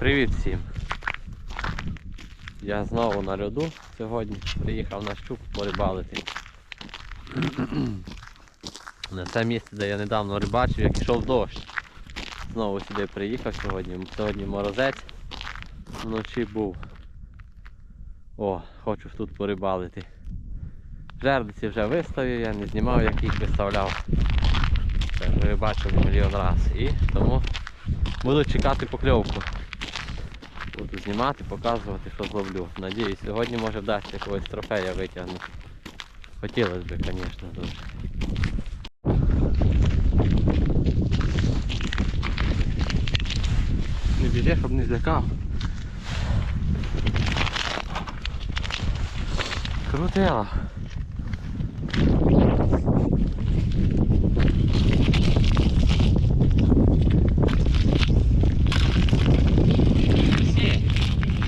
Привіт всім! Я знову на льоду сьогодні. Приїхав на щук порибалити. На це місце, де я недавно рибачив, як йшов дощ. Знову сюди приїхав сьогодні. Сьогодні морозець. Вночі був. О, хочу тут порибалити. Жердиці вже виставив, я не знімав, як їх виставляв. Це мільйон разів. І тому буду чекати покльовку. Буду знімати, показувати, що зловлю. Надіюсь, сьогодні може вдасться якогось трофея витягнути. Хотілося б, звісно, дуже. Не біжи, щоб не злякав. Крутила. Всі.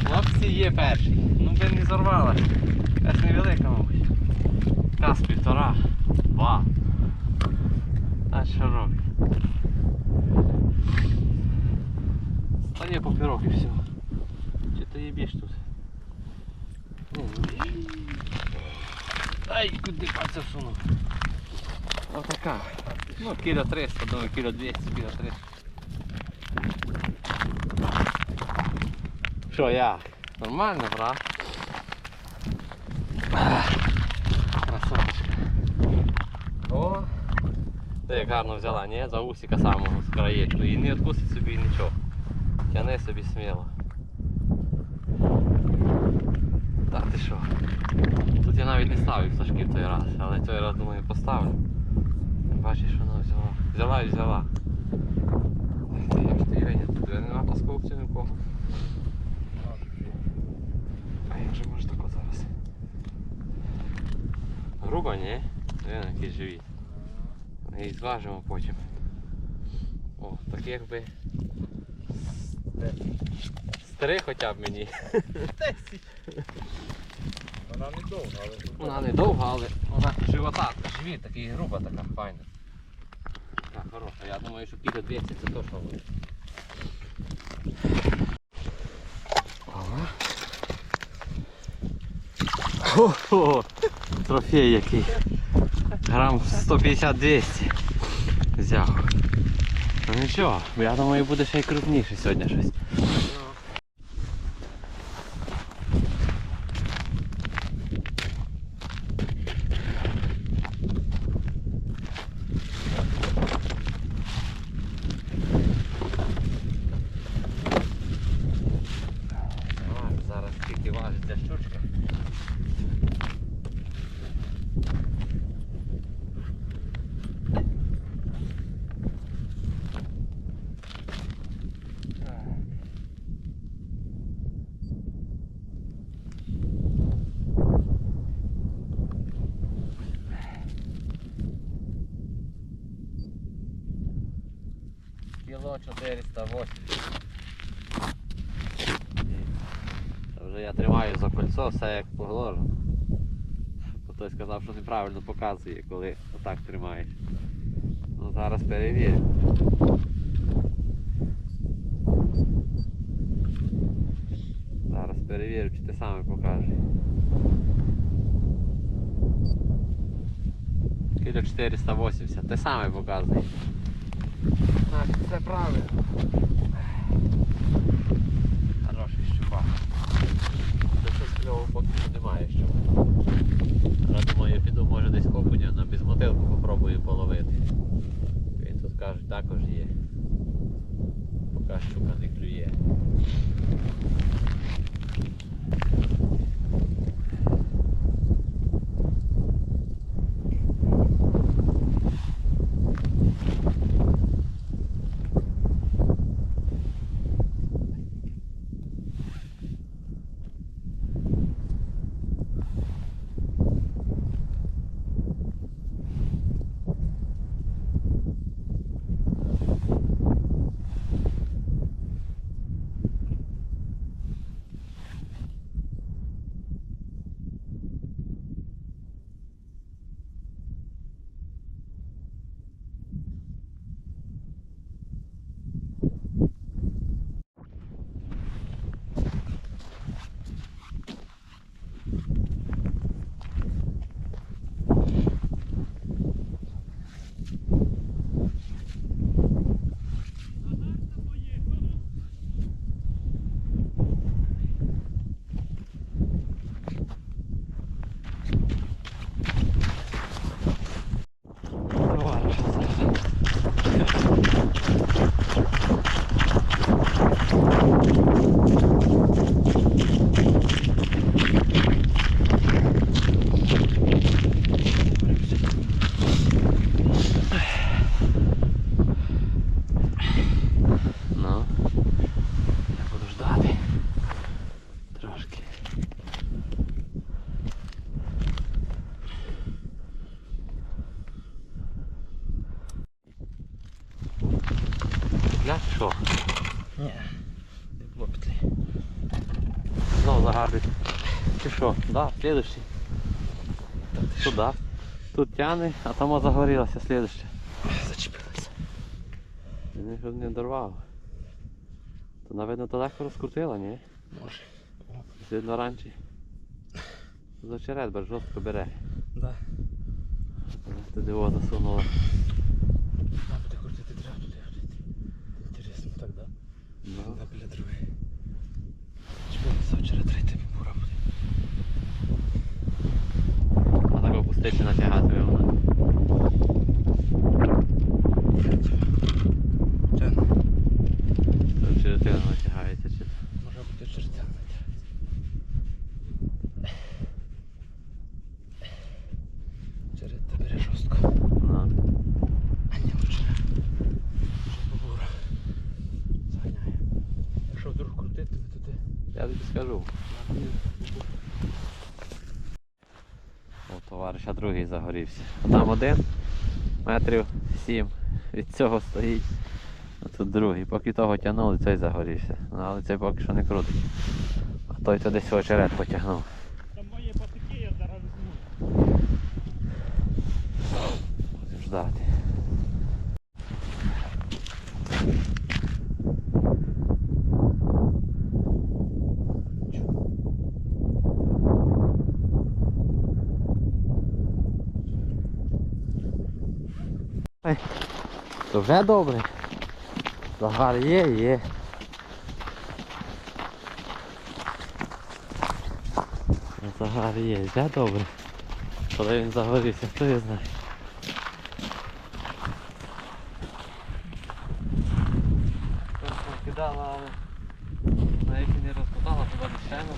Хлопці є перші. Ну би не зорвала. Якась невелика, мабуть. Каз півтора. Два. А що робить? Стає папірок і все. Чи ти їбіш тут? Ну, не їбіш. Ай, куди пальця всунув? Отака. Ну, кіля 300, думаю, кіля 200, кіля 300. Що як? Нормально? Красоточка. О! Ти як гарно взяла, ні? За усіка самого з краєчку. І не відкусить собі нічого. Тяни собі сміло. Та ти що? Тут я навіть не ставив флажків той раз, але той раз думаю поставлю. Бачиш, вона взяла. Взяла і взяла. Як ж ти тут нема паскопців нікого. А як же може тако зараз? Грубо, ні? Він якийсь живіт. І зважимо потім. О, так якби. з Три хоча б мені. Вона не довга, але Вона не довга, але вона живота, живіт такий груба така, файна. Так, хороша. Я думаю, що кіло 200 це точно буде. Хо-хо! Трофей який. Грам 150-200 взяв. Ну нічого, я думаю буде ще й крупніше сьогодні щось. 480. Та вже я тримаю за кольцо, все як. Бо Хтось сказав, що неправильно показує, коли отак тримаєш. Ну зараз перевірю. Зараз перевірю, чи ти саме покажеш. Кіло 480, ти саме показуєш. Так, це правильно. Хороший щупак. Та щось кльового поки немає щупа. Я думаю, я піду може десь окуня на безмотилку попробую половити. Він тут кажуть також є. Поки щука не клює. Ні. Не було петлі. Знову загадують. Чи що? Да, слідущий. Туди. Тут тяне, а там загорілося слідуще. Зачепилася. Він його не дорвав. То навіть то легко розкрутила, ні? Може. Видно раніше. За черед, бо жорстко бере. Да. Туди його засунула. Нам буде крутити треба туди ходити. Інтересно, так, да? Ну, Да, біля другої. Чепилася вчора третя бура буде. а так опустити натягати вона. Тяне. Через ти натягається чи. Може бути чертя натягати. Черед та бере жорстко. Ну. А ні, лучше. Щоб бура. Заганяє. Якщо вдруг крутитиме, то ти. Я тобі скажу. О, товариша другий загорівся. Там один метрів сім від цього стоїть. А тут другий. Поки того тягнули, цей загорівся. Ну, але цей поки що не крутить. А той то десь очеред потягнув. Там мої патики, я зараз ждати. То вже добре. Загар є, є. Загар є, вже добре. Коли він загорівся, хто його знає. Кидала, але навіть не розкидала, туди лишено.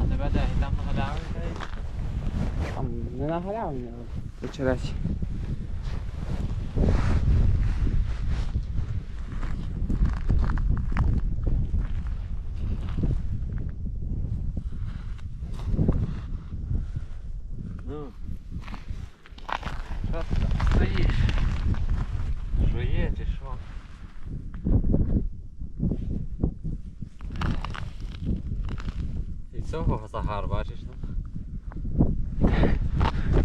А тебе де? І там на галяві? Там не на галявині, але вечерець. Ну. Що ти там стоїш? Жує чи що? І цього загар, бачиш, ну?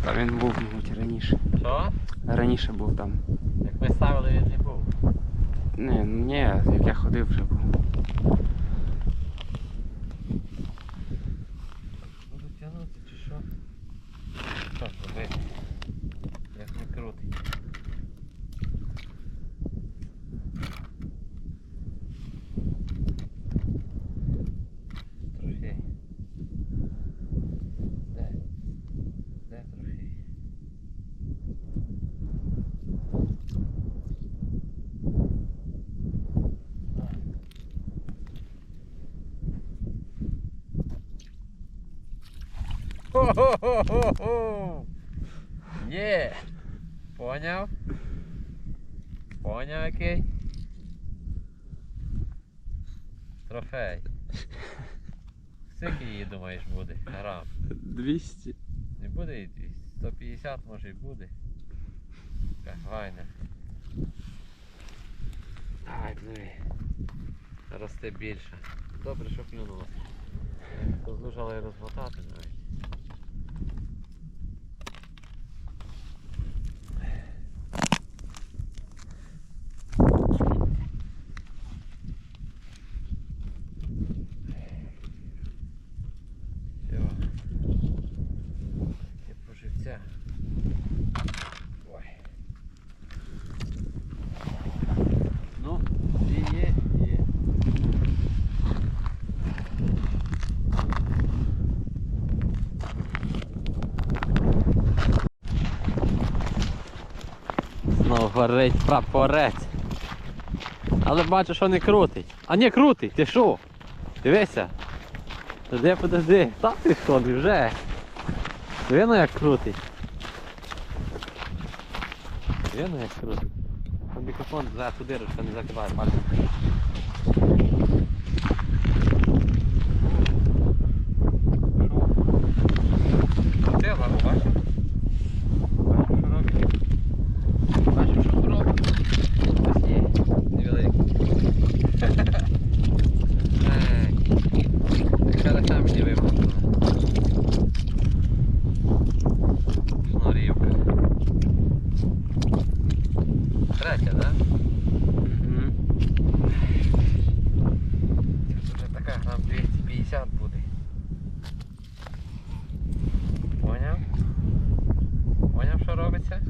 Та він був, мабуть, раніше. Що? Раніше був там. Як ми ставили, він не був. Не, ні, як я ходив вже був. Буду тягнути чи що? Що робити? Як не крутить. Трофей. Де? Де трофей? Хо-хо-хо-хо-хо! Є! Поняв? Поняв який? Трофей. Скільки її думаєш буде? Грам. 200. Не буде і 200. 150 може і буде. Така гайна. Давай, пливи. Росте більше. Добре, що клюнуло. Позлужали розмотати навіть. Все. Є поживця. Ой. Ну, і є, є. Знову горить прапорець. Але бачу, що не крутить. А не крутить, ти що? Дивися. Подожди, подожди. Та ти що, вже. Видно як крутить. Видно як крутить. Мікрофон за ту дирочку не закриває пальцем. робиться.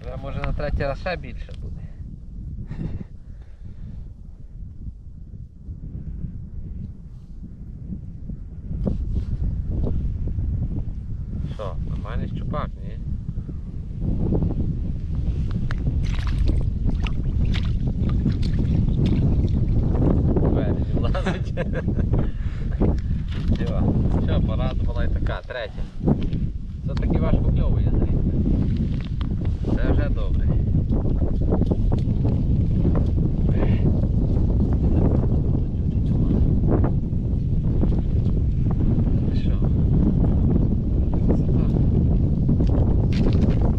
Вже може на третій раз ще більше буде. Що, нормальний щупак, ні? Все, порадувала і така, третя. Це таки важко кльовує, зрізка. Це вже добре. Що? Красота.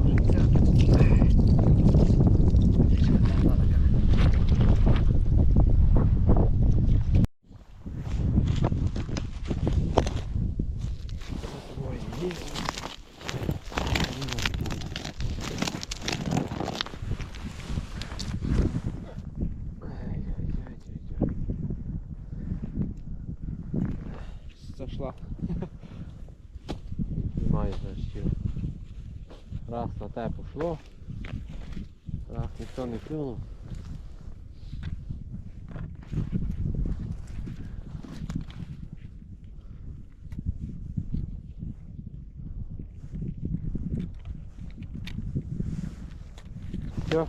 Життя. Річка там була така. Зашла. Немає дощів. Раз на те пішло. Раз ніхто не клюнув. Все.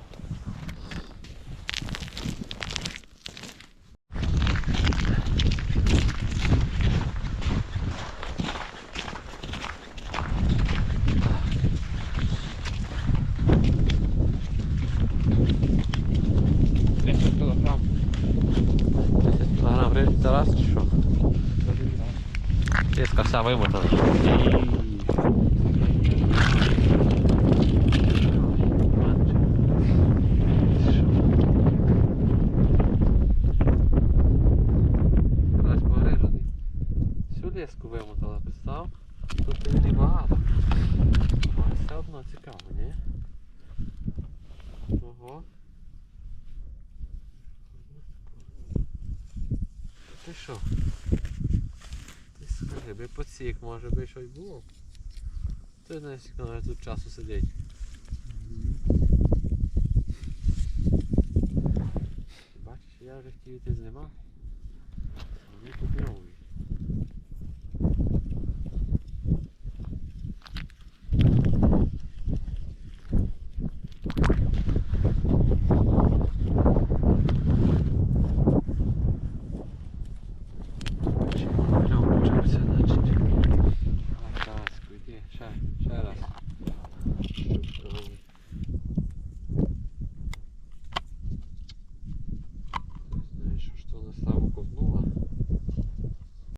Раз чи що? Тіска вся вимотана. Леску вимотала, представ? Тут і небагато. Але все цікаво, ні? Ти що? Ти скажи, би подсік, може би щось було. Ти не скільки тут часу сидить. Бачиш, я вже хотів йти знімав. Вони тут